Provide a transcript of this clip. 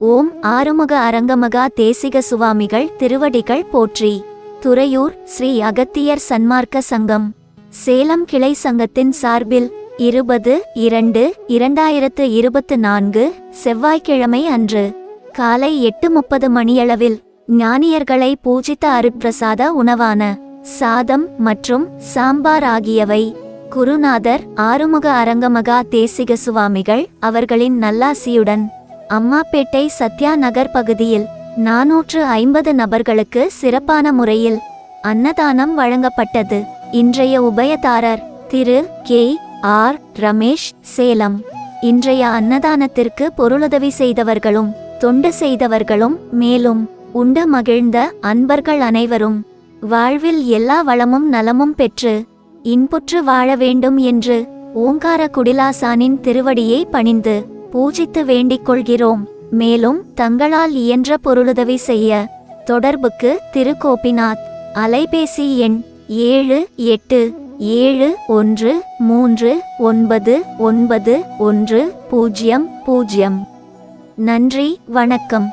ஓம் ஆறுமுக அரங்கமகா தேசிக சுவாமிகள் திருவடிகள் போற்றி. துறையூர் ஸ்ரீ அகத்தியர் சன்மார்க்க சங்கம். சேலம் கிளை சங்கத்தின் சார்பில் இருபது இரண்டு இரண்டாயிரத்து இருபத்து நான்கு செவ்வாய்க்கிழமை அன்று காலை எட்டு முப்பது மணியளவில் ஞானியர்களை பூஜித்த அருட்பிரசாத உணவான சாதம் மற்றும் சாம்பார் ஆகியவை குருநாதர் ஆறுமுக அரங்கமகா தேசிக சுவாமிகள் அவர்களின் நல்லாசியுடன் அம்மாப்பேட்டை சத்யா நகர் பகுதியில் நாநூற்று ஐம்பது நபர்களுக்கு சிறப்பான முறையில் அன்னதானம் வழங்கப்பட்டது. இன்றைய உபயதாரர் திரு. கே. ஆர். ரமேஷ் சேலம். இன்றைய அன்னதானத்திற்கு பொருளுதவி செய்தவர்களும் தொண்டு செய்தவர்களும் மேலும் உண்டு மகிழ்ந்த அன்பர்கள் அனைவரும். வாழ்வில் எல்லா வளமும் நலமும் பெற்று இன்புற்று வாழ வேண்டும் என்று ஓங்கார குடிலாசானின் திருவடியை பணிந்து பூஜித்து வேண்டிக் கொள்கிறோம் மேலும் தங்களால் இயன்ற பொருளுதவி செய்ய. தொடர்புக்கு திரு கோபிநாத் அலைபேசி எண் ஏழு எட்டு ஏழு ஒன்று மூன்று ஒன்பது ஒன்பது ஒன்று பூஜ்ஜியம் பூஜ்ஜியம் நன்றி வணக்கம்.